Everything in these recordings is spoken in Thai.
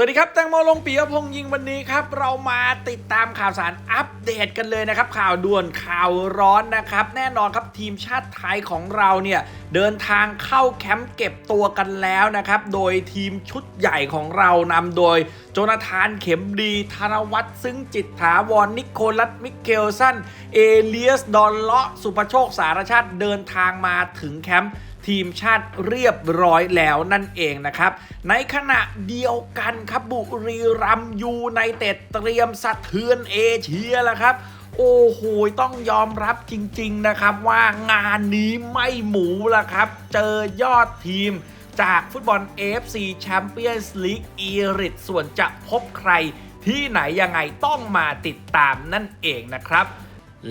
สวัสดีครับแตงโมลงปียพงษ์ยิงวันนี้ครับ เรามาติดตามข่าวสารอัปเดตกันเลยนะครับ ข่าวด่วนข่าวร้อนนะครับ แน่นอนครับทีมชาติไทยของเราเนี่ยเดินทางเข้าแคมป์เก็บตัวกันแล้วนะครับ โดยทีมชุดใหญ่ของเรานำโดย โจนาธานเข็มดี ธนวัฒน์ซึ่งจิตถาวรนิโคลัสมิเกลสันเอเลียสดอนเลาะสุภโชคสารชาติเดินทางมาถึงแคมป์ ทีมชาติเรียบร้อยแล้วนั่นเองนะครับ ในขณะเดียวกันครับบุรีรัมย์ยูไนเต็ดเตรียมสะเทือนเอเชียแล้วครับโอ้โหต้องยอมรับจริง ๆ นะครับ ว่างานนี้ไม่หมูละครับ เจอยอดทีมจากฟุตบอล AFC Champions League อีริตส่วนจะพบใครที่ไหนยังไงต้องมาติดตามนั่นเองนะครับ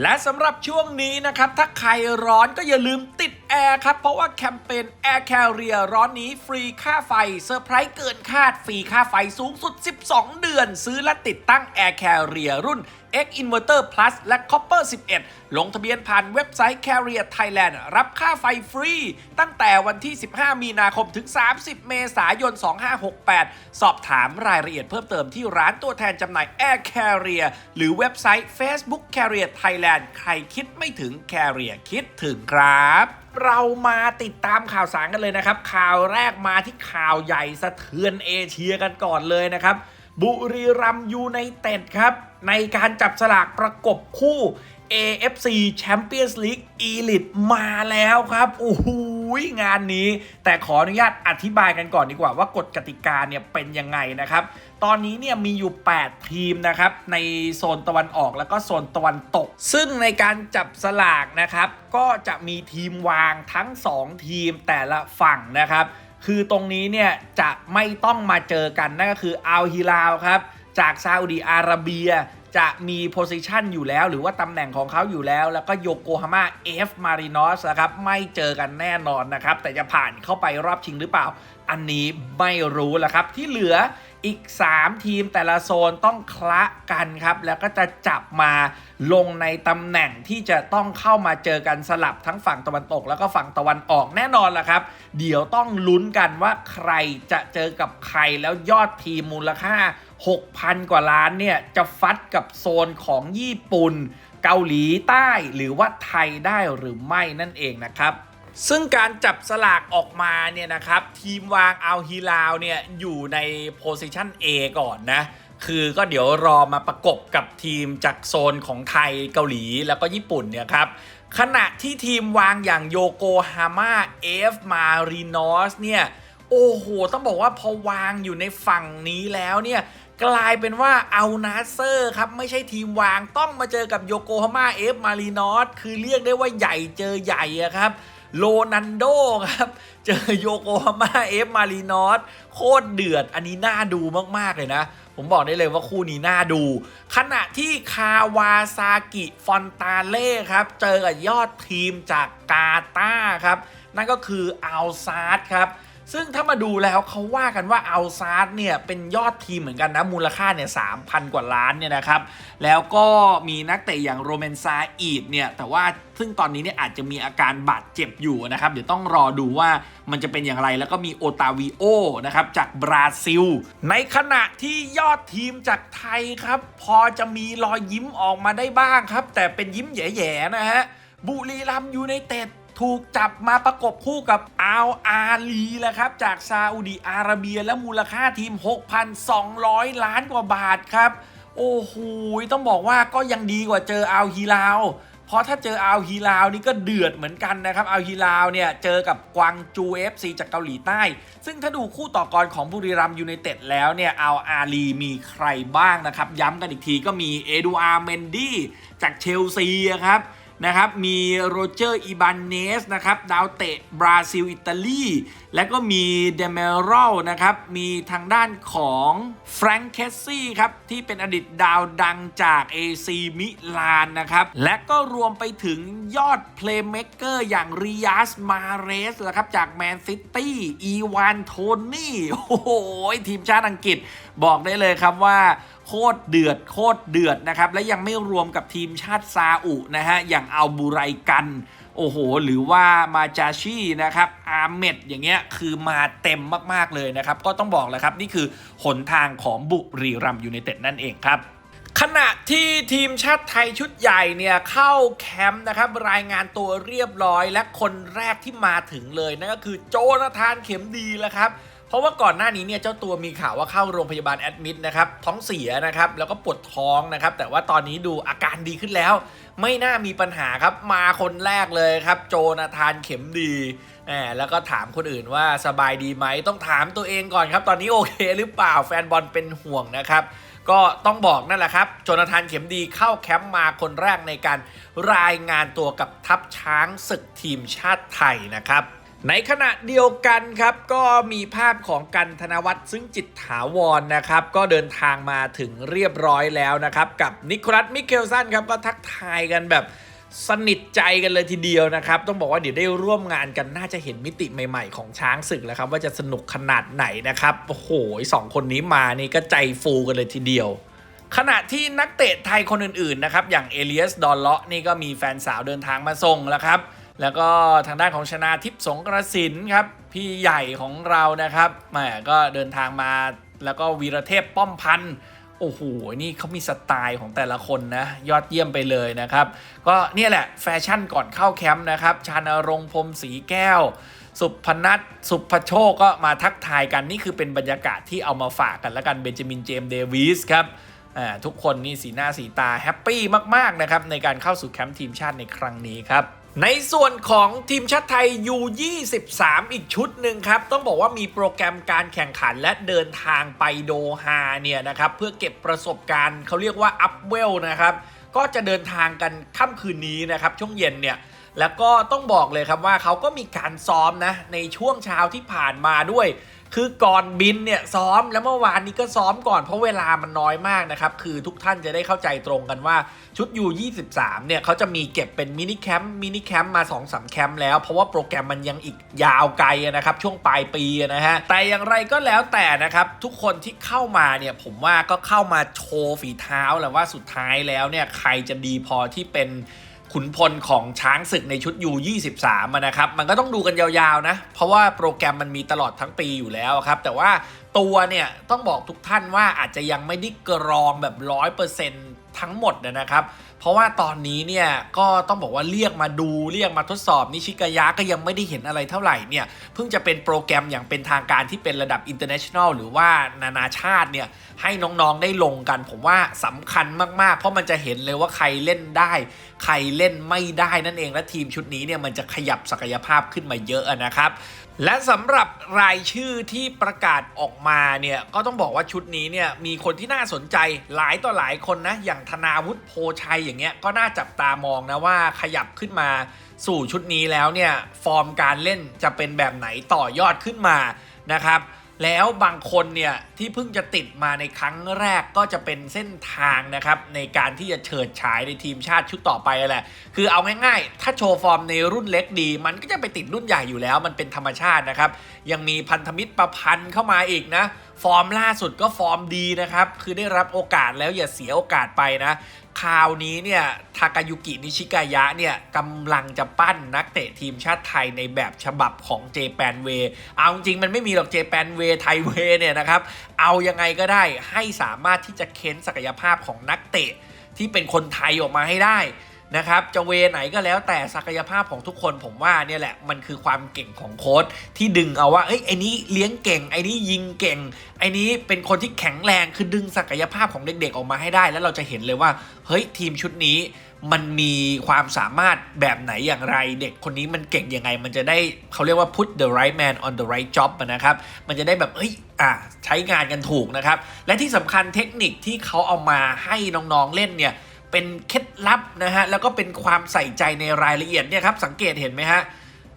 และสำหรับช่วงนี้นะครับ ถ้าใครร้อนก็อย่าลืมติด แอร์ครับ เพราะว่าแคมเปญ Air Carrier ร้อนนี้ฟรีค่าไฟเซอร์ไพรส์เกินคาดฟรีค่าไฟสูงสุด 12 เดือน ซื้อและติดตั้ง Air Carrier รุ่น X Inverter Plus และ Copper 11 ลงทะเบียนผ่านเว็บไซต์ Carrier Thailand รับค่าไฟฟรี ตั้งแต่วันที่ 15 มีนาคมถึง 30 เมษายน 2568 สอบถามรายละเอียดเพิ่มเติมที่ร้านตัวแทนจำหน่าย Air Carrier หรือเว็บไซต์ Facebook Carrier Thailand ใครคิดไม่ถึง Carrier คิดถึงครับ เรามาติดตามข่าวสารกันเลยนะครับ ข่าวแรกมาที่ข่าวใหญ่สะเทือนเอเชียกันก่อนเลยนะครับ บุรีรัมยูไนเต็ดครับ ในการจับสลากประกบคู่ AFC Champions League Elite มาแล้วครับโอ้โห ยงานนี้ แต่ขออนุญาตอธิบายกันก่อนดีกว่าว่ากฎกติกาเนี่ยเป็นยังไงนะครับ ตอนนี้เนี่ยมีอยู่ 8 ทีมนะครับในโซนตะวันออกแล้วก็โซนตะวันตก ซึ่งในการจับสลากนะครับก็จะมีทีมวางทั้ง 2 ทีมแต่ละฝั่งนะครับคือตรงนี้เนี่ยจะไม่ต้องมาเจอกันนั่นก็คืออัลฮิลาลครับจากซาอุดีอาระเบีย จะมีโพซิชันอยู่แล้ว หรือว่าตำแหน่งของเขาอยู่แล้ว แล้วก็โยโกฮาม่าเอฟมารินอสนะครับ ไม่เจอกันแน่นอนนะครับ แต่จะผ่านเข้าไปรอบชิงหรือเปล่า อันนี้ไม่รู้แล้วครับ ที่เหลืออีก 3 ทีมแต่ละโซนต้องคละกันครับ แล้วก็จะจับมาลงในตำแหน่งที่จะต้องเข้ามาเจอกันสลับทั้งฝั่งตะวันตก แล้วก็ฝั่งตะวันออกแน่นอนละครับ เดี๋ยวต้องลุ้นกันว่าใครจะเจอกับใครแล้วยอดทีมมูลค่า 6,000 กว่าล้านเนี่ยจะฟัดกับโซนของญี่ปุ่น เกาหลีใต้หรือว่าไทยได้หรือไม่นั่นเองนะครับ ซึ่งการจับสลากออกมาเนี่ยนะครับ ทีมวางเอัลฮิลาวเนี่ยอยู่ในโพซิชัน A ก่อนนะ คือก็เดี๋ยวรอมาประกบกับทีมจากโซนของไทยเกาหลีแล้วก็ญี่ปุ่นเนี่ยครับ ขณะที่ทีมวางอย่างโยโกฮาม่าเอฟมารีนอสเนี่ย โอ้โห ต้องบอกว่าพอวางอยู่ในฝั่งนี้แล้วเนี่ยกลายเป็นว่าเอานาเซอร์ครับไม่ใช่ทีมวางต้องมาเจอกับโยโกฮาม่าเอฟมารีนอสคือเรียกได้ว่าใหญ่เจอใหญ่อะครับ โรนันโดครับ เจอโยโกฮาม่าเอฟมารีนอสโคตรเดือด อันนี้น่าดูมาก ๆ เลยนะ ผมบอกได้เลยว่าคู่นี้น่าดู ขณะที่คาวาซากิฟอนตาเล่ครับ เจอกับยอดทีมจากกาตาครับ นั่นก็คืออัลซาร์ดครับ ซึ่งถ้ามาดูแล้วเขาว่ากันว่าอัลซาร์ดเนี่ยเป็นยอดทีมเหมือนกันนะ มูลค่าเนี่ยสามพันกว่าล้านเนี่ยนะครับ แล้วก็มีนักเตะอย่างโรเมนซาอีดเนี่ย แต่ว่าซึ่งตอนนี้เนี่ยอาจจะมีอาการบาดเจ็บอยู่นะครับ เดี๋ยวต้องรอดูว่ามันจะเป็นอย่างไรแล้วก็มีโอตาวิโอนะครับ จากบราซิล ในขณะที่ยอดทีมจากไทยครับ พอจะมีรอยยิ้มออกมาได้บ้างครับ แต่เป็นยิ้มแย่ๆนะฮะบุรีรัมยูไนเต็ด ถูกจับมาประกบคู่กับอัลอาลีแหละครับ จากซาอุดีอาระเบียและมูลค่าทีม 6,200 ล้านกว่าบาทครับ โอ้โหต้องบอกว่าก็ยังดีกว่าเจออัลฮิลาวเพราะถ้าเจออัลฮิลาวนี่ก็เดือดเหมือนกันนะครับอัลฮิลาวเนี่ยเจอกับกวางจูเอฟซีจากเกาหลีใต้ ซึ่งถ้าดูคู่ต่อกรของบุรีรัมยูไนเต็ดแล้วเนี่ยอัลอาลีมีใครบ้างนะครับ ย้ำกันอีกทีก็มีเอดูอาร์เมนดี้จากเชลซีครับ นะครับ มีโรเจอร์อีบานเนสนะครับ ดาวเตะบราซิล อิตาลีและก็มีเดเมรอลนะครับ มีทางด้านของแฟรงค์เคสซี่ครับ ที่เป็นอดีตดาวดังจาก AC มิลานนะครับ และก็รวมไปถึงยอดเพลย์เม k เกอร์อย่างริยาสมาเรสนะครับจากแมนซิตี้อีวานโทนี่โอ้โห ทีมชาติอังกฤษบอกได้เลยครับว่าโคตรเดือดโคตรเดือดนะครับ และยังไม่รวมกับทีมชาติซาอุนะฮะ อย่างอัลบูไรกัน โอ้โห หรือว่ามาจาชีนะครับอาร์เมดอย่างเงี้ยคือมาเต็มมากๆเลยนะครับ ก็ต้องบอกแล้วครับ นี่คือหนทางของบุรีรัมย์ยูไนเต็ดนั่นเองครับขณะที่ทีมชาติไทยชุดใหญ่เนี่ยเข้าแคมป์นะครับรายงานตัวเรียบร้อยและคนแรกที่มาถึงเลยนั่นก็คือโจนาธานเข็มดีแล้วครับ เพราะว่าก่อนหน้านี้เนี่ยเจ้าตัวมีข่าวว่าเข้าโรงพยาบาลแอดมิดนะครับท้องเสียนะครับแล้วก็ปวดท้องนะครับแต่ว่าตอนนี้ดูอาการดีขึ้นแล้ว ไม่น่ามีปัญหาครับมาคนแรกเลยครับโจนาธานเข็มดีแหมแล้วก็ถามคนอื่นว่าสบายดีไหมต้องถามตัวเองก่อนครับ ตอนนี้โอเคหรือเปล่าแฟนบอลเป็นห่วงนะครับก็ต้องบอกนั่นแหละครับโจนาธานเข็มดีเข้าแคมป์มาคนแรกในการรายงานตัวกับทัพช้างศึกทีมชาติไทยนะครับ ในขณะเดียวกันครับก็มีภาพของกันธนวัฒน์ซึ่งจิตถาวรนะครับ ก็เดินทางมาถึงเรียบร้อยแล้วนะครับ กับนิโคลัสมิเคลสันครับก็ทักทายกันแบบสนิทใจกันเลยทีเดียวนะครับ ต้องบอกว่าเดี๋ยวได้ร่วมงานกันน่าจะเห็นมิติใหม่ ๆ ของช้างศึกแล้วครับ ว่าจะสนุกขนาดไหนนะครับโอ้โหสองคนนี้มานี่ก็ใจฟูกันเลยทีเดียวขณะที่นักเตะไทยคนอื่นๆนะครับอย่างเอเลียสดอลเลาะนี่ก็มีแฟนสาวเดินทางมาส่งแล้วครับ แล้วก็ทางด้านของชนาทิพย์สงกระสินครับ พี่ใหญ่ของเรานะครับแหมก็เดินทางมาแล้วก็วีรเทพป้อมพันธ์โอ้โห นี่เขามีสไตล์ของแต่ละคนนะ ยอดเยี่ยมไปเลยนะครับ ก็เนี่ยแหละแฟชั่นก่อนเข้าแคมป์นะครับ ชานรงพรมสีแก้ว สุพนัทสุพโชคก็มาทักทายกันนี่คือเป็นบรรยากาศที่เอามาฝากกันแล้วกันเบนจามินเจมส์เดวิสครับอ่าทุกคนนี่สีหน้าสีตาแฮปปี้มาก ๆ นะครับ ในการเข้าสู่แคมป์ทีมชาติในครั้งนี้ครับ ในส่วนของทีมชาติไทย U23 อีกชุดหนึ่งครับ ต้องบอกว่ามีโปรแกรมการแข่งขันและเดินทางไปโดฮาเนี่ยนะครับ เพื่อเก็บประสบการณ์เขาเรียกว่าอัพเวลนะครับ ก็จะเดินทางกันค่ำคืนนี้นะครับ ช่วงเย็นเนี่ยแล้วก็ต้องบอกเลยครับว่าเขาก็มีการซ้อมนะในช่วงเช้าที่ผ่านมาด้วย คือก่อนบินเนี่ยซ้อมแล้วเมื่อวานนี้ก็ซ้อมก่อนเพราะเวลามันน้อยมากนะครับ คือทุกท่านจะได้เข้าใจตรงกันว่าชุด U23 เนี่ยเขาจะมีเก็บเป็นมินิแคมป์มินิแคมป์มา2-3แคมป์แล้ว เพราะว่าโปรแกรมมันยังอีกยาวไกลนะครับ ช่วงปลายปีนะฮะ แต่อย่างไรก็แล้วแต่นะครับ ทุกคนที่เข้ามาเนี่ยผมว่าก็เข้ามาโชว์ฝีเท้าแหละว่าสุดท้ายแล้วเนี่ยใครจะดีพอที่เป็น ขุนพลของช้างศึกในชุด U23 อะนะครับ มันก็ต้องดูกันยาวๆนะ เพราะว่าโปรแกรมมันมีตลอดทั้งปีอยู่แล้วครับ แต่ว่าตัวเนี่ยต้องบอกทุกท่านว่าอาจจะยังไม่ได้กรองแบบร้อยเปอร์เซ็นทั้งหมดนะครับ เพราะว่าตอนนี้เนี่ยก็ต้องบอกว่าเรียกมาดูเรียกมาทดสอบนิชิกายะก็ยังไม่ได้เห็นอะไรเท่าไหร่เนี่ยเพิ่งจะเป็นโปรแกรมอย่างเป็นทางการที่เป็นระดับ international หรือว่านานาชาติเนี่ยให้น้องๆได้ลงกัน ผมว่าสำคัญมากๆ เพราะมันจะเห็นเลยว่าใครเล่นได้ ใครเล่นไม่ได้นั่นเองและทีมชุดนี้เนี่ยมันจะขยับศักยภาพขึ้นมาเยอะนะครับและสำหรับรายชื่อที่ประกาศออกมาเนี่ยก็ต้องบอกว่าชุดนี้เนี่ยมีคนที่น่าสนใจหลายต่อหลายคนนะอย่างธนาวุฒิโพชัยอย่างเงี้ยก็น่าจับตามองนะว่าขยับขึ้นมาสู่ชุดนี้แล้วเนี่ยฟอร์มการเล่นจะเป็นแบบไหนต่อยอดขึ้นมานะครับแล้วบางคนเนี่ยที่เพิ่งจะติดมาในครั้งแรกก็จะเป็นเส้นทางนะครับในการที่จะเฉิดฉายในทีมชาติชุดต่อไปแหละ คือเอาง่ายๆ ถ้าโชว์ฟอร์มในรุ่นเล็กดี มันก็จะไปติดรุ่นใหญ่อยู่แล้ว มันเป็นธรรมชาตินะครับ ยังมีพันธมิตรประพันธ์เข้ามาอีกนะ ฟอร์มล่าสุดก็ฟอร์มดีนะครับ คือได้รับโอกาสแล้วอย่าเสียโอกาสไปนะ คราวนี้เนี่ย ทากายุกินิชิกายะเนี่ยกำลังจะปั้นนักเตะทีมชาติไทยในแบบฉบับของเจแปนเวเอาจริงมันไม่มีหรอกเจแปนเวไทยเวเนี่ยนะครับ เอายังไงก็ได้ให้สามารถที่จะเค้นศักยภาพของนักเตะที่เป็นคนไทยออกมาให้ได้ นะครับจะเวไหนก็แล้วแต่ศักยภาพของทุกคนผมว่าเนี่ยแหละมันคือความเก่งของโค้ชที่ดึงเอาว่าเอ้ยไอ้นี้เลี้ยงเก่งไอ้นี้ยิงเก่ง ไอ้นี้เป็นคนที่แข็งแรงคือดึงศักยภาพของเด็กๆออกมาให้ได้ แล้วเราจะเห็นเลยว่าเฮ้ยทีมชุดนี้มันมีความสามารถแบบไหนอย่างไร เด็กคนนี้มันเก่งยังไง มันจะได้เขาเรียกว่า put the right man on the right job อะนะครับ มันจะได้แบบเอ้ยอะใช้งานกันถูกนะครับ และที่สำคัญเทคนิคที่เขาเอามาให้น้องๆเล่นเนี่ยเป็นเคล็ด ลับนะฮะแล้วก็เป็นความใส่ใจในรายละเอียดเนี่ยครับสังเกตเห็นไหมฮะ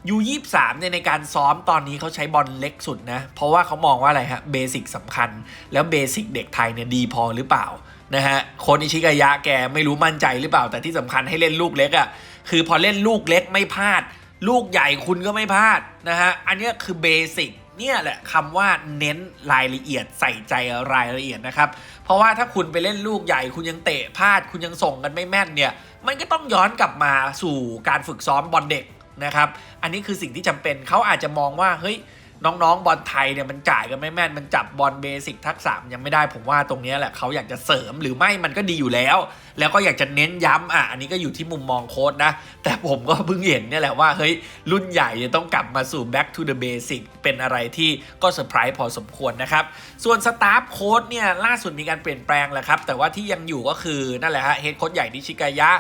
ยูยี่สามเนี่ยในการซ้อมตอนนี้เขาใช้บอลเล็กสุดนะ เพราะว่าเขามองว่าอะไรฮะเบสิกสำคัญ แล้วเบสิกเด็กไทยเนี่ยดีพอหรือเปล่านะฮะโคนอิชิกายะแกไม่รู้มั่นใจหรือเปล่า แต่ที่สำคัญให้เล่นลูกเล็กอะ่ะคือพอเล่นลูกเล็กไม่พลาด ลูกใหญ่คุณก็ไม่พลาดนะฮะอันนี้คือเบสิกเนี่ยแหละคำว่าเน้นรายละเอียดใส่ใจรายละเอียดนะครับ ราะว่าถ้าคุณไปเล่นลูกใหญ่คุณยังเตะพลาดคุณยังส่งกันไม่แม่นเนี่ยมันก็ต้องย้อนกลับมาสู่การฝึกซ้อมบอลเด็กนะครับ อันนี้คือสิ่งที่จำเป็นเขาอาจจะมองว่าเฮ้ย น้องๆ บอลไทยเนี่ยมันจ่ายกันไม่แม่น มันจับบอลเบสิกทักษะยังไม่ได้ผมว่าตรงนี้แหละเขาอยากจะเสริมหรือไม่มันก็ดีอยู่แล้ว แล้วก็อยากจะเน้นย้ำอะอันนี้ก็อยู่ที่มุมมองโค้ดนะ แต่ผมก็เพิ่งเห็นเนี่ยแหละว่าเฮ้ยรุ่นใหญ่จะต้องกลับมาสู่ back to the basic เป็นอะไรที่ก็เซอร์ไพรส์พอสมควรนะครับ ส่วนสตาฟโค้ดเนี่ยล่าสุดมีการเปลี่ยนแปลงแหละครับ แต่ว่าที่ยังอยู่ก็คือนั่นแหละฮะเฮดโค้ดใหญ่นิชิกายะ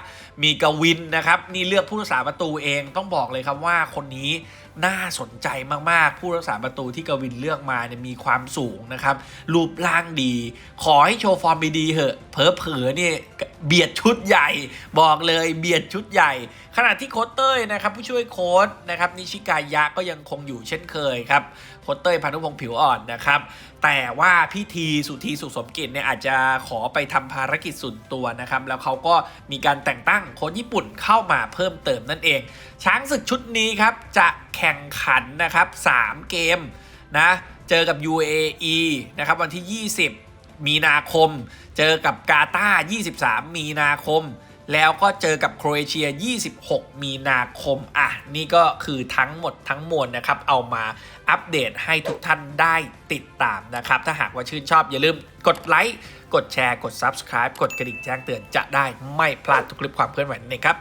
มีกวินนะครับนี่เลือกผู้รักษาประตูเองต้องบอกเลยครับว่าคนนี้น่าสนใจมากๆ ผู้รักษาประตูที่กวินเลือกมาเนี่ยมีความสูงนะครับ รูปร่างดี ขอให้โชว์ฟอร์มดีๆเหอะเพอเผลอๆเนี่ยเบียดชุดใหญ่บอกเลยเบียดชุดใหญ่ ขณะที่โค้ชเต้ยนะครับผู้ช่วยโค้ชนะครับนิชิกายะก็ยังคงอยู่เช่นเคยครับโค้ชเต้ยพานุพงศ์ผิวอ่อนนะครับแต่ว่าพี่ทีสุธีสุขสมกิจเนี่ยอาจจะขอไปทำภารกิจส่วนตัวนะครับแล้วเขาก็มีการแต่งตั้งโค้ชญี่ปุ่นเข้ามาเพิ่มเติมนั่นเอง ช้างศึกชุดนี้ครับจะ แข่งขันนะครับ 3 เกมนะ เจอกับ UAE นะครับวันที่ 20 มีนาคม เจอกับกาตาร์23 มีนาคม แล้วก็เจอกับโครเอเชีย 26 มีนาคม อะ นี่ก็คือทั้งหมดทั้งมวลนะครับ เอามาอัปเดตให้ทุกท่านได้ติดตามนะครับ ถ้าหากว่าชื่นชอบอย่าลืมกดไลค์ กดแชร์ กด Subscribe กดกระดิ่งแจ้งเตือนจะได้ไม่พลาดทุกคลิปความเคลื่อนไหวนั่นเองครับ